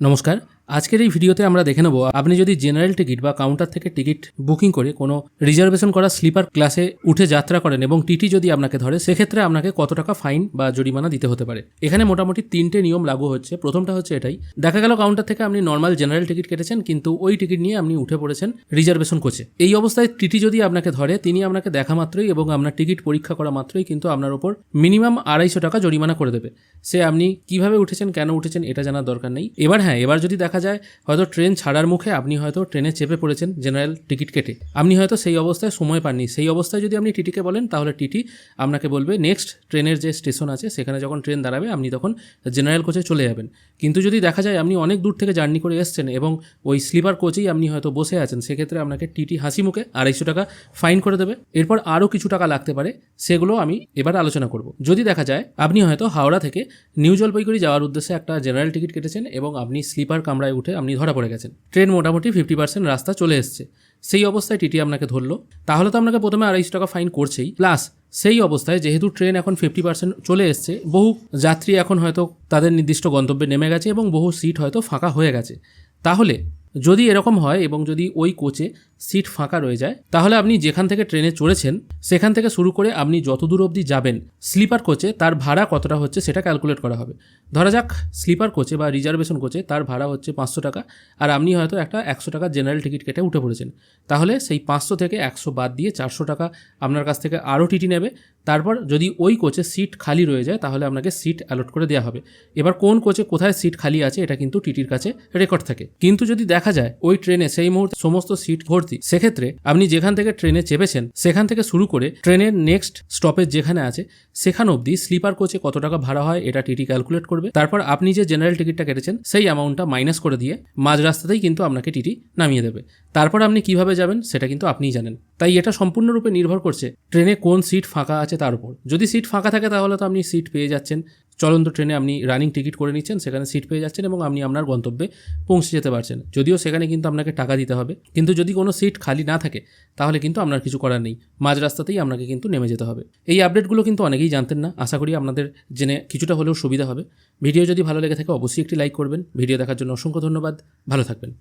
নমস্কার আজকের এই ভিডিওতে আমরা দেখে নেব, আপনি যদি জেনারেল টিকিট বা কাউন্টার থেকে টিকিট বুকিং করে কোনো রিজার্ভেশন করা স্লিপার ক্লাসে উঠে যাত্রা করেন এবং টিটি যদি আপনাকে ধরে, সেক্ষেত্রে আপনাকে কত টাকা ফাইন বা জরিমানা দিতে হতে পারে। এখানে মোটামুটি তিনটে নিয়ম লাগু হচ্ছে। প্রথমটা হচ্ছে এটাই, দেখা গেল কাউন্টার থেকে আপনি নর্মাল জেনারেল টিকিট কেটেছেন, কিন্তু ওই টিকিট নিয়ে আপনি উঠে পড়েছেন রিজার্ভেশন কোচে এই অবস্থায় টিটি যদি আপনাকে ধরে, তিনি আপনাকে দেখা মাত্রই এবং আপনার টিকিট পরীক্ষা করা মাত্রই কিন্তু আপনার ওপর মিনিমাম আড়াইশো টাকা জরিমানা করে দেবে। সে আপনি কীভাবে উঠেছেন, কেন উঠেছেন, এটা জানার দরকার নেই। এবার হ্যাঁ এবার যদি দেখা যায়, হয়তো ট্রেন ছাড়ার মুখে আপনি হয়তো ট্রেনে চেপে পড়েছেন জেনারেল টিকিট কেটে। আপনি হয়তো সেই অবস্থায় সময় পাননি। সেই অবস্থায় যদি আপনি টিটিকে বলেন, তাহলে টিটি আপনাকে বলবে, নেক্সট ট্রেনের যে স্টেশন আছে, সেখানে যখন ট্রেন দাঁড়াবে, আপনি তখন জেনারেল কোচে চলে যাবেন। কিন্তু যদি দেখা যায় আপনি অনেক দূর থেকে জার্নি করে এসছেন এবং ওই স্লিপার কোচেই আপনি হয়তো বসে আছেন, সেক্ষেত্রে আপনাকে টিটি হাসি মুখে আড়াইশো টাকা ফাইন করে দেবে। এরপর আরও কিছু টাকা লাগতে পারে, সেগুলো আমি এবার আলোচনা করব। যদি দেখা যায়, আপনি হয়তো হাওড়া থেকে নিউ জলপাইগুড়ি যাওয়ার উদ্দেশ্যে একটা জেনারেল টিকিট কেটেছেন এবং আপনি স্লিপার কামরায় উঠে আপনি ধরা পড়ে গেছেন। ট্রেন মোটামুটি ফিফটি পার্সেন্ট রাস্তা চলে এসছে। সেই অবস্থায় টিটি আপনাকে ধরলো। তাহলে তো আপনাকে প্রথমে আড়াইশো টাকা ফাইন করছেই। প্লাস সেই অবস্থায় যেহেতু ট্রেন এখন ফিফটি পার্সেন্ট চলে এসছে, বহু যাত্রী এখন হয়তো তাদের নির্দিষ্ট গন্তব্যে নেমে গেছে এবং বহু সিট হয়তো ফাঁকা হয়ে গেছে। তাহলে যদি এরকম হয় এবং যদি ওই কোচে সিট ফাঁকা রয়ে যায়, তাহলে আপনি যেখান থেকে ট্রেনে চড়েছেন, সেখান থেকে শুরু করে আপনি যত দূর অবধি যাবেন, স্লিপার কোচে তার ভাড়া কতটা হচ্ছে সেটা ক্যালকুলেট করা হবে। ধরা যাক স্লিপার কোচে বা রিজার্ভেশন কোচে তার ভাড়া হচ্ছে পাঁচশো টাকা, আর আপনি হয়তো একটা একশো টাকা জেনারেল টিকিট কেটে উঠে পড়েছেন। তাহলে সেই পাঁচশো থেকে একশো বাদ দিয়ে চারশো টাকা আপনার কাছ থেকে আরও টিটি নেবে। তারপর যদি ওই কোচে সিট খালি রয়ে যায়, তাহলে আপনাকে সিট অ্যালট করে দেওয়া হবে। এবার কোন কোচে কোথায় সিট খালি আছে, এটা কিন্তু টিটির কাছে রেকর্ড থাকে। কিন্তু যদি দেখা যায়, ওই ট্রেনে সেই মুহূর্তে সমস্ত সিট ভর্তি। সেক্ষেত্রে আপনি যেখান থেকে ট্রেনে চেপেছেন, সেখান থেকে শুরু করে ট্রেনের নেক্সট স্টপেজ যেখানে আছে, সেখান অবধি স্লিপার কোচে কত টাকা ভাড়া হয় এটা টিটি ক্যালকুলেট করবে। তারপর আপনি যে জেনারেল টিকিটটা কেটেছেন, সেই অ্যামাউন্টটা মাইনাস করে দিয়ে মাঝ রাস্তাতেই কিন্তু আপনাকে টিটি নামিয়ে দেবে। তারপর আপনি কীভাবে যাবেন, সেটা কিন্তু আপনিই জানেন। তাই এটা সম্পূর্ণরূপে নির্ভর করছে, ট্রেনে কোন সিট ফাঁকা আছে তার উপর। যদি সিট ফাঁকা থাকে তাহলে তো আপনি সিট পেয়ে যাচ্ছেন চলন্ত ট্রেনে আপনি রানিং টিকিট করে নিচ্ছেন, সেখানে সিট পেয়ে যাচ্ছেন এবং আপনি আপনার গন্তব্যে পৌঁছে যেতে পারছেন। যদিও সেখানে কিন্তু আপনাকে টাকা দিতে হবে, কিন্তু যদি কোনো সিট খালি না থাকে, তাহলে কিন্তু আপনার কিছু করার নেই। মাঝ রাস্তাতেই আপনাকে কিন্তু নেমে যেতে হবে। এই আপডেটগুলো কিন্তু অনেকেই জানতেন না। আশা করি আপনাদের জেনে কিছুটা হলেও সুবিধা হবে। ভিডিও যদি ভালো লেগে থাকে, অবশ্যই একটি লাইক করবেন। ভিডিও দেখার জন্য অসংখ্য ধন্যবাদ। ভালো থাকবেন।